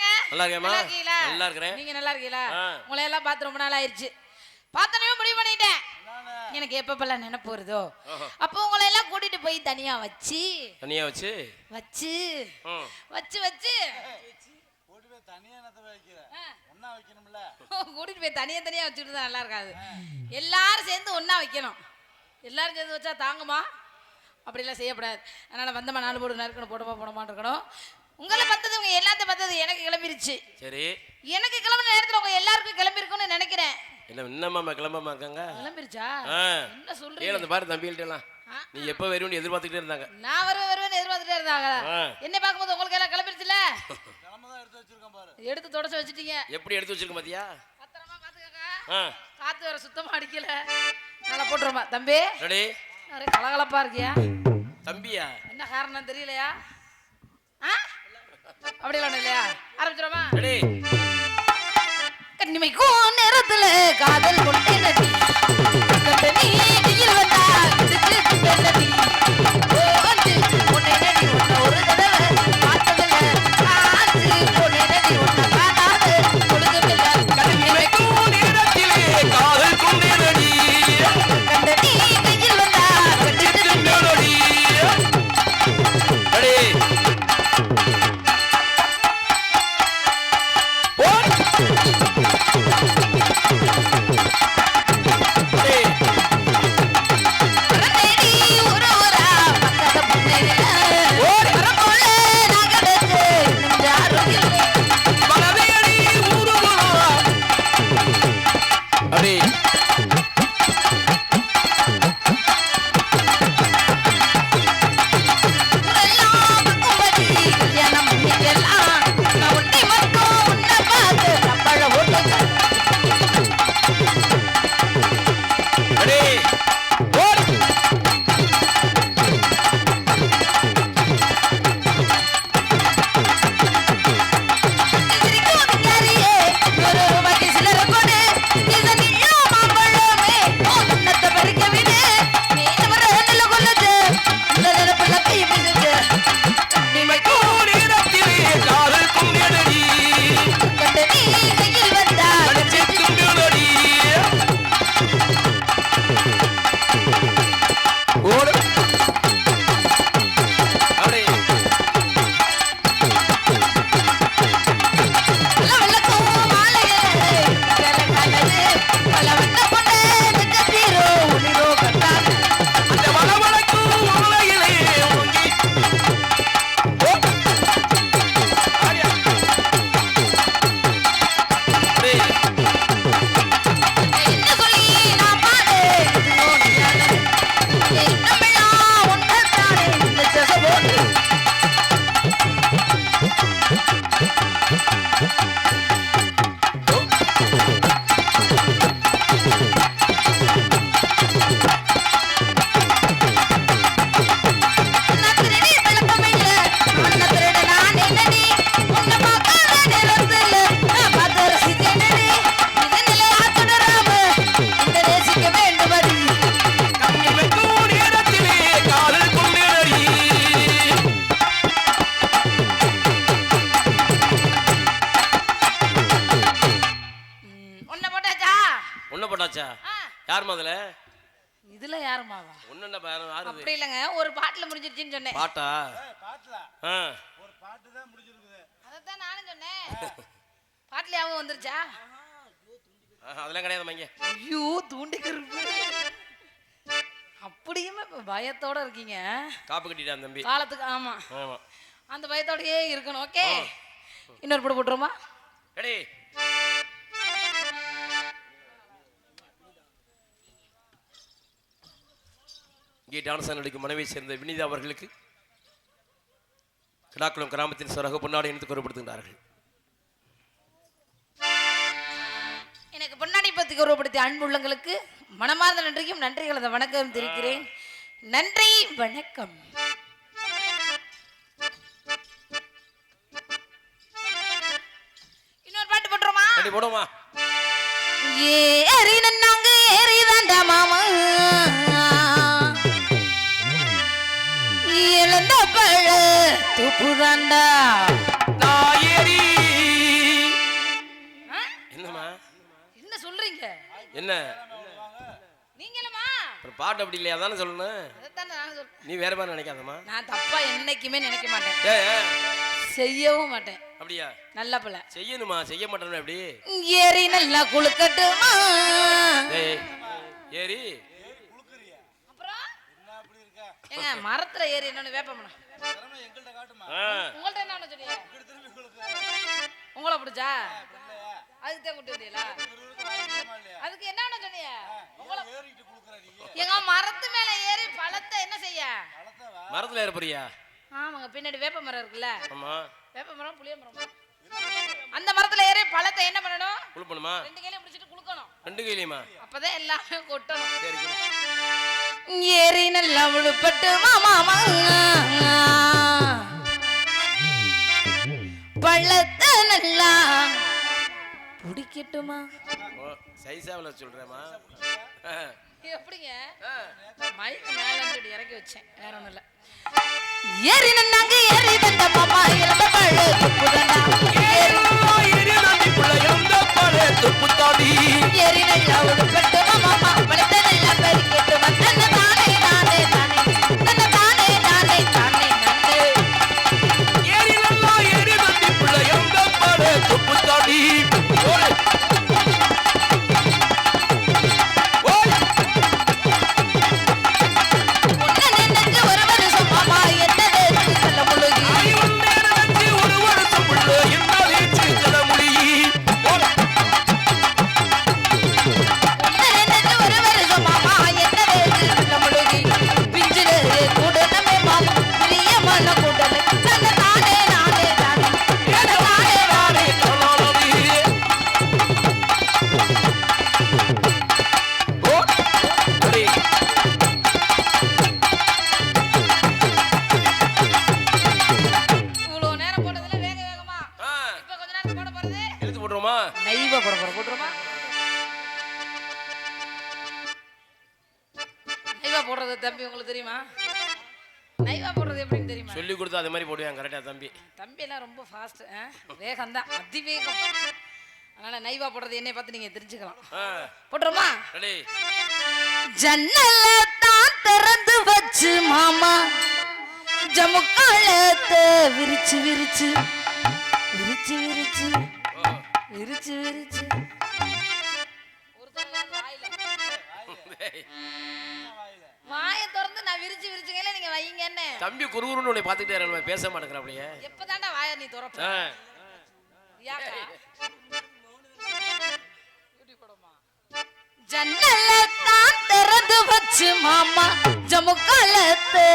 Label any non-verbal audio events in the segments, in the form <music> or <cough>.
வணக்கங்க நல்லா இருக்கேம்மா? நல்லா இருக்கிறேன். நீங்க நல்லா இருக்கீங்களா. உங்களை எல்லாம் பார்த்து ரொம்ப நாள் ஆயிருச்சு. பார்த்தனவே முடிவு பண்ணிட்டேன். எனக்கு எப்பப்பெல்லாம் நினைப்பு வருதோ. அப்போ உங்களை எல்லாம் கூட்டிட்டு போய் தனியா வச்சு தனியா வச்சு? வச்சு. வச்சு வச்சு. கூட்டிட்டு போய் தனியா தனியா வச்சுட்டு தான் நல்லா இருக்காது. எல்லாரும் சேர்ந்து ஒண்ணா வைக்கணும். எல்லாரும் சேர்ந்து வச்சா தாங்குமா? அப்படிலாம் செய்யக்கூடாது அதனால வந்தமா நாலு போடு நறுக்கணும் போடமா போடமான்னு இருக்கணும். உங்களை பார்த்தது உங்க எல்லாத்தையும் பார்த்தது எனக்கு கிளம்பிருச்சு. சரி. எனக்கு கிளம்புன நேரத்துல உங்க எல்லாருக்கும் கிளம்பி இருக்கும்னு நினைக்கிறேன் என்ன இன்னமாம்மா கிளம்பாம இருக்காங்க? கிளம்பிருச்சா. என்ன சொல்றீங்க? அந்த பாரு தம்பிகள்ட்ட எல்லாம். நீ எப்போ வருவன்னு எதிர்பார்த்துக்கிட்டே இருந்தாங்க. நான் வருவேன் வருவேன் எதிர்பார்த்துட்டே இருந்தாங்க. என்ன பார்க்கும்போது உங்களுக்கு எல்லாம் கிளம்பிருச்சுல எடுத்து வச்சிருக்கேன் பாரு எடுத்து தொடச்சு வச்சுட்டீங்க. எப்படி எடுத்து வச்சிருக்க பாத்தியா? பத்திரமா பாத்துக்கங்க காத்து வர சுத்தமா அடிக்கல. நல்லா போட்டுருமா. தம்பி. ரெடி கலகலப்பா இருக்கியா? தம்பியா? என்ன காரணம் தெரியலையா? அப்படிலாம் ஒண்ணும் இல்லையா? ஆரம்பிச்சிரோமா ரெடி. கண்ணிமைக்கும் நேரத்துல காதல் குதிச்சு குண்டேனடி ஓ வந்து போட்டாச்சா? யார் முதல்ல இதுல யாருமாவா ஒண்ணு அப்படி இல்லைங்க ஒரு பாட்டுல முடிஞ்சிருச்சுன்னு சொன்னேன். பாட்டா? பாட்டுல. ஒரு பாட்டு தான் முடிஞ்சிருக்குது. அதைத்தான் நானும் சொன்னேன். பாட்டுலயாவும் வந்துருச்சா? ஆ, அதெல்லாம் கிடையாது மங்க. ஐயோ தூண்டி கருப்பு அப்படியுமே பயத்தோட இருக்கீங்க. காப்பு கட்டிட்டான் தம்பி. காலத்துக்கு ஆமா. ஆமா. அந்த பயத்தோடயே இருக்கணும் ஓகே? இன்னொரு போட்டு போட்டுருமா ரெடி. இங்கே டான்சன் நடிக்கும் மனைவியை சேர்ந்த வினிதா அவர்களுக்கு கிடாக்குளம் கிராமத்தின் சிறகு பொன்னாடி இணைத்து கூறப்படுத்துகிறார்கள். எனக்கு பொன்னாடி பத்தி கௌரவப்படுத்திய அன்புள்ளங்களுக்கு மனமார்ந்த நன்றியும் நன்றிகளது வணக்கம் தெரிவிக்கிறேன். நன்றி வணக்கம். இன்னொரு பாட்டு போட்டுருமா போடுமா ஏறி நன்னாங்க ஏறி தாண்டா மாமா துப்புதாண்டா ஆ? என்னம்மா? என்ன சொல்றீங்க? என்ன? நீங்களுமா அப்புறம் பாட்டு அப்படி இல்லையா? தானே சொல்லணும். நீ வேற மாதிரி நினைக்காதம்மா. நான் தப்பா என்னைக்குமே நினைக்க மாட்டேன். செய்யவும் மாட்டேன். அப்படியா? நல்ல பிள்ளை. செய்யணுமா? செய்ய மாட்டேன் எப்படி? ஏறி நல்லா குளுக்கட்டுமா? ஏய் ஏரி குளுக்குறியா அப்புறம் என்ன அப்படி இருக்கா ஏங்க மரத்துல ஏறி என்னன்னு ஆ, உங்கள்ட்ட என்ன சொன்னீங்க? உங்களை பிடிச்சா? அதுக்கு தான் கூட்டி வந்தீங்களா? அதுக்கு என்ன சொன்னீங்க? உங்களை எங்க மரத்து மேல ஏறி பழத்தை என்ன செய்ய? மரத்துல ஏற போறியா? ஆமாங்க பின்னாடி வேப்ப மரம் இருக்குல்ல. ஆமா. வேப்ப மரம் புளிய மரம். அந்த மரத்துல ஏறி பழத்தை என்ன பண்ணணும்? குளிப்பணுமா? ரெண்டு கையில பிடிச்சிட்டு குளுக்கணும் ரெண்டு கையிலையுமா? அப்பதான் எல்லாமே கொட்டணும். சரி. ஏறி நல்லா விழுப்பட்டு மாமா. பழத்தை நல்லா பிடிக்கட்டுமா? சைஸாவில் சொல்றேம்மா ஆ, எப்படிங்க. மைக் மேல இறக்கி வச்சேன். வேற ஒண்ணும் இல்ல. ஏறி நன்னாங்க ஏறி தந்த மாமா இறந்த பழு புதனா ஏறி நல்லா உடுப்பட்டு தம்பி உங்களுக்கு தெரியுமா? நைவா போடுறது எப்படின்னு தெரியுமா? சொல்லி கொடுத்தா அது மாதிரி போடுவேன் கரெக்டா தம்பி. தம்பி எல்லாம் ரொம்ப ஃபாஸ்ட் வேகம் தான் அதிவேகம். அதனால நைவா போடுறது என்னை பார்த்து நீங்க தெரிஞ்சுக்கலாம். போட்டுருமா? ஜன்னல தான் திறந்து வச்சு மாமா. ஜமுக்காலத்தை விரிச்சு விரிச்சு விரிச்சு விரிச்சு விரிச்சு விரிச்சு. டேய், வாயை திறந்து நான் விரிச்சு விரிச்சுங்களே நீங்க வைங்கன்னு தம்பி குறுகுறுன்னு உன்னை பார்த்துட்டே இருக்கணும் பேச மாட்டேங்கிற அப்படியே. எப்பதான்டா வாயை நீ திறப்ப? ஜன்னல தான் திறந்து வச்சு மாமா ஜமுக்காலத்தை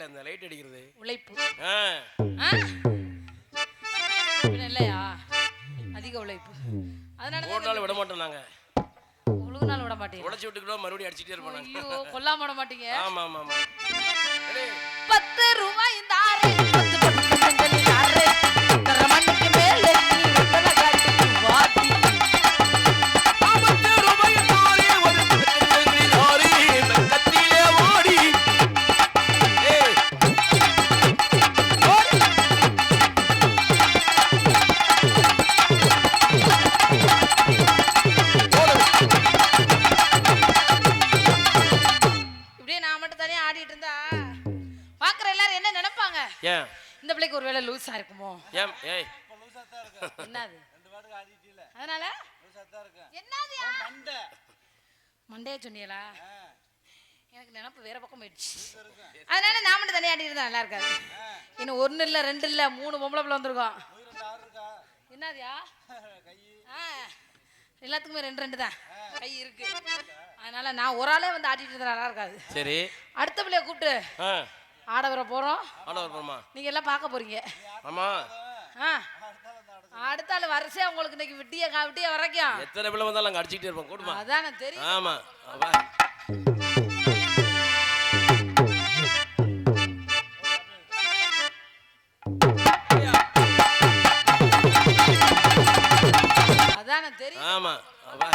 லைட்ல இந்த லைட் அடிக்கிறது. உழைப்பு. இல்லையா? அதிக உழைப்பு. அதனால ஒரு நாள் விட மாட்டோம் நாங்க. உழுகுனாலும் விட மாட்டீங்க. உடச்சி விட்டுக்கிட்டோம் மறுபடியும் அடிச்சிட்டே இருப்போம் ஐயோ கொல்லாம விட மாட்டீங்க. ஆமா ஆமா ஆமா பத்து ரூபாய் இந்த இருக்குமோ? ஏன் ஏய். என்னது? அதனால? என்னது? மண்டை. மண்டைய சொன்னீங்களா? எனக்கு நினப்பு வேற பக்கம் போயிடுச்சு. அதனால நான் மட்டும் தனியா ஆடிட்டு நல்லா இருக்காது. இன்னும் ஒண்ணு இல்ல ரெண்டு இல்ல மூணு பொம்பளை பிள்ளை வந்திருக்கோம். என்னதுயா? <laughs> கை. ஆ. எல்லாத்துக்குமே ரெண்டு ரெண்டு தான். கை இருக்கு. அதனால நான் ஒரு ஆளே வந்து ஆடிட்டு இருந்தா நல்லா இருக்காது. சரி. அடுத்த பிள்ளைய கூப்பிட்டு. ஆட வர போறோம். ஆட வரப்போமா நீங்க எல்லாம் பார்க்க போறீங்க. ஆமா. ஆ. அடுத்த ஆள் வரிசையா உங்களுக்கு இன்னைக்கு விட்டிய விட்டிய வரைக்கும். எத்தனை பிள்ளை வந்தாலும் அங்க அடிச்சுக்கிட்டே இருப்போம். கூட்டுமா? அதான் தெரியும். ஆமா. வா. அதான் தெரியும். ஆமா. வா.